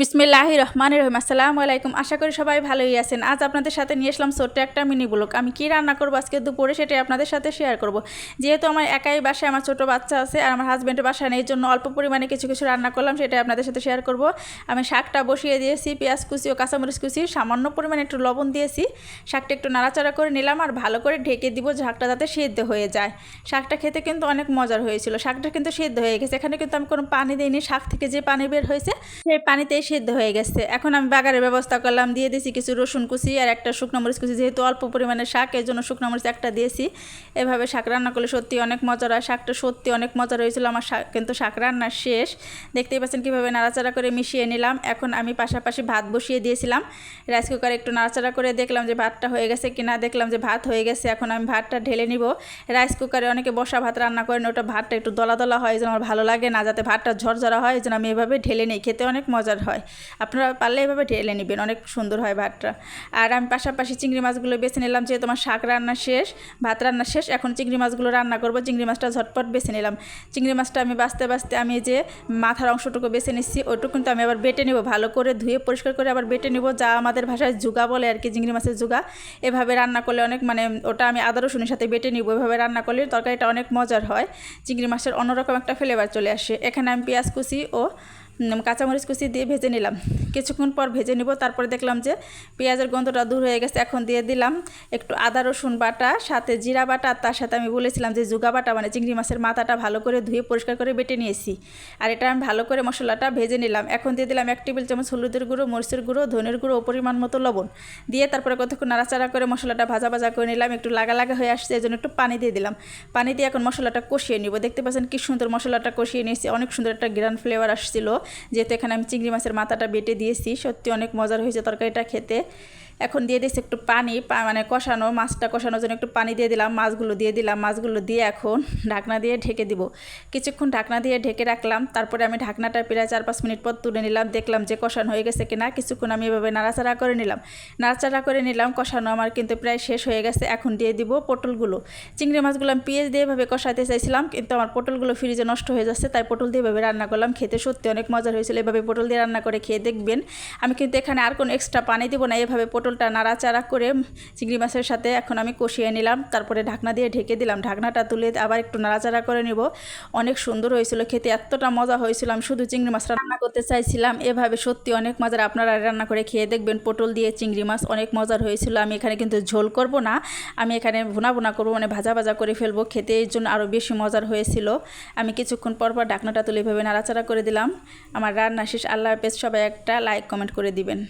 বিসমিল্লাহ রহমান রহিম আসসালামু আলাইকুম। আশা করি সবাই ভালোই আছেন। আজ আপনাদের সাথে নিয়ে আসলাম ছোট্ট একটা মিনি ব্লগ। আমি কী রান্না করব আজকে দুপুরে সেটাই আপনাদের সাথে শেয়ার করব। যেহেতু আমার একাই বাসায় আমার ছোট বাচ্চা আছে আর আমার হাজব্যান্ডের বাসায় নেই জন্য অল্প পরিমাণে কিছু কিছু রান্না করলাম, সেটাই আপনাদের সাথে শেয়ার করব। আমি শাকটা বসিয়ে দিয়েছি, পেঁয়াজ কুচি ও কাঁচামরিচ কুচি, সামান্য পরিমাণে একটু লবণ দিয়েছি। শাকটা একটু নাড়াচাড়া করে নিলাম আর ভালো করে ঢেকে দিব শাকটা যাতে সেদ্ধ হয়ে যায়। শাকটা খেতে কিন্তু অনেক মজার হয়েছিল। শাকটা কিন্তু সেদ্ধ হয়ে গেছে। এখানে কিন্তু আমি কোনো পানি দিইনি। শাক থেকে যে পানি বের হয়েছে, সেই পানিতেই সেদ্ধ হয়ে গেছে। এখন আমি বাগারের ব্যবস্থা করলাম, দিয়ে দিয়েছি কিছু রসুন কুচি আর একটা শুকনো মরিচ কুচি। যেহেতু অল্প পরিমাণে শাক এর জন্য শুকনো মরিচ একটা দিয়েছি। এভাবে শাক রান্না করলে সত্যি অনেক মজার হয়। শাকটা সত্যি অনেক মজার হয়েছিল। আমার শাক কিন্তু শাক রান্না শেষ। দেখতেই পাচ্ছেন কীভাবে নাড়াচাড়া করে মিশিয়ে নিলাম। এখন আমি পাশাপাশি ভাত বসিয়ে দিয়েছিলাম। রাইস কুকারে একটু নাড়াচাড়া করে দেখলাম যে ভাতটা হয়ে গেছে কিনা। দেখলাম যে ভাত হয়ে গেছে। এখন আমি ভাতটা ঢেলে নিব। রাইস কুকারে অনেকে বসা ভাত রান্না করেন ওটা ভাতটা একটু দলা দলা হয়, যেন আমার ভালো লাগে না, যাতে ভাতটা ঝরঝরা হয় যেন আমি এভাবে ঢেলে নিই। খেতে অনেক মজার হয়। আপনারা পারলে এভাবে ঢেলে নেবেন, অনেক সুন্দর হয় ভাতটা। আর আমি পাশাপাশি চিংড়ি মাছগুলো বেছে নিলাম, যেহেতু আমার শাক রান্না শেষ, ভাত রান্না শেষ, এখন চিংড়ি মাছগুলো রান্না করব। চিংড়ি মাছটা ঝটপট বেছে নিলাম। চিংড়ি মাছটা আমি বাঁচতে বাঁচতে আমি যে মাথার অংশটুকু বেছে নিচ্ছি, ওটুকু কিন্তু আমি আবার বেটে নেব, ভালো করে ধুয়ে পরিষ্কার করে আবার বেটে নেব, যা আমাদের ভাষায় জুগা বলে আর কি, চিংড়ি মাছের জুগা। এভাবে রান্না করলে অনেক মানে ওটা আমি আদা, রসুনের সাথে বেটে নিব, এভাবে রান্না করলে তরকারিটা অনেক মজার হয়। চিংড়ি মাছের অন্যরকম একটা ফ্লেভার চলে আসে। এখানে আমি পেঁয়াজ কুচি ও কাঁচামরিচ কুচি দিয়ে ভেজে নিলাম। কিছুক্ষণ পর ভেজে নিব, তারপরে দেখলাম যে পেঁয়াজের গন্ধটা দূর হয়ে গেছে, এখন দিয়ে দিলাম একটু আদা, রসুন বাটা, সাথে জিরা বাটা তার সাথে আমি বলেছিলাম যে জুগা বাটা মানে চিংড়ি মাছের মাথাটা ভালো করে ধুয়ে পরিষ্কার করে বেটে নিয়েছি। আর এটা আমি ভালো করে মশলাটা ভেজে নিলাম। এখন দিয়ে দিলাম এক টেবিল চামচ হলুদের গুঁড়ো, মরিচের গুঁড়ো, ধনের গুঁড়ো পরিমাণ মতো লবণ। দিয়ে তারপরে কতক্ষণ নাড়াচাড়া করে মশলাটা ভাজা ভাজা করে নিলাম, একটু লাগা লাগা হয়ে আসছে এই জন্য একটু পানি দিয়ে দিলাম। পানি দিয়ে এখন মশলাটা কষিয়ে নিব। দেখতে পাচ্ছেন কি সুন্দর মশলাটা কষিয়ে নিয়েছি, অনেক সুন্দর একটা গ্রান ফ্লেভার আসছিল। যেহেতু এখানে আমি চিংড়ি মাছের মাথাটা বেটে দিয়েছি সত্যি অনেক মজার হয়েছে তরকারিটা খেতে। এখন দিয়ে দিয়েছি একটু পানি মানে কষানো, মাছটা কষানোর জন্য একটু পানি দিয়ে দিলাম, মাছগুলো দিয়ে দিলাম, মাছগুলো দিয়ে এখন ঢাকনা দিয়ে ঢেকে দিব। কিছুক্ষণ ঢাকনা দিয়ে ঢেকে রাখলাম, তারপরে আমি ঢাকনাটা প্রায় চার পাঁচ মিনিট পর তুলে নিলাম, দেখলাম যে কষানো হয়ে গেছে কিনা, কিছুক্ষণ আমি এভাবে নাড়াচাড়া করে নিলাম। নাড়াচাড়া করে নিলাম, কষানো আমার কিন্তু প্রায় শেষ হয়ে গেছে, এখন দিয়ে দিব পটলগুলো। চিংড়ি মাছগুলো আমি পেঁয়াজ দিয়ে এভাবে কষাতে চাইছিলাম, কিন্তু আমার পটলগুলো ফ্রিজে নষ্ট হয়ে যাচ্ছে, তাই পটল দিয়ে এভাবে রান্না করলাম, খেতে সত্যি অনেক মজার হয়েছিল, এভাবে পটল দিয়ে রান্না করে খেয়ে দেখবেন। আমি কিন্তু এখানে আর কোনো এক্সট্রা পানি দিব না, এভাবে পটলটা নাড়াচাড়া করে চিংড়ি মাছের সাথে এখন আমি কষিয়ে নিলাম। তারপরে ঢাকনা দিয়ে ঢেকে দিলাম। ঢাকনাটা তুলে আবার একটু নাড়াচাড়া করে নিব। অনেক সুন্দর হয়েছিল খেতে, এতটা মজা হয়েছিল। আমি শুধু চিংড়ি মাছ রান্না করতে চাইছিলাম। এভাবে সত্যি অনেক মজার। আপনারা রান্না করে খেয়ে দেখবেন পটল দিয়ে চিংড়ি মাছ অনেক মজার হয়েছিল। আমি এখানে কিন্তু ঝোল করব না। আমি এখানে ভুনা ভুনা করব মানে ভাজা ভাজা করে ফেলব। খেতে এর জন্য আরও বেশি মজার হয়েছিল। আমি কিছুক্ষণ পর পর ঢাকনাটা তুলে এভাবে নাড়াচাড়া করে দিলাম। আমার রান্না শেষ। আল্লাহ হাফেজ। সবাই একটা লাইক, কমেন্ট করে দিবেন।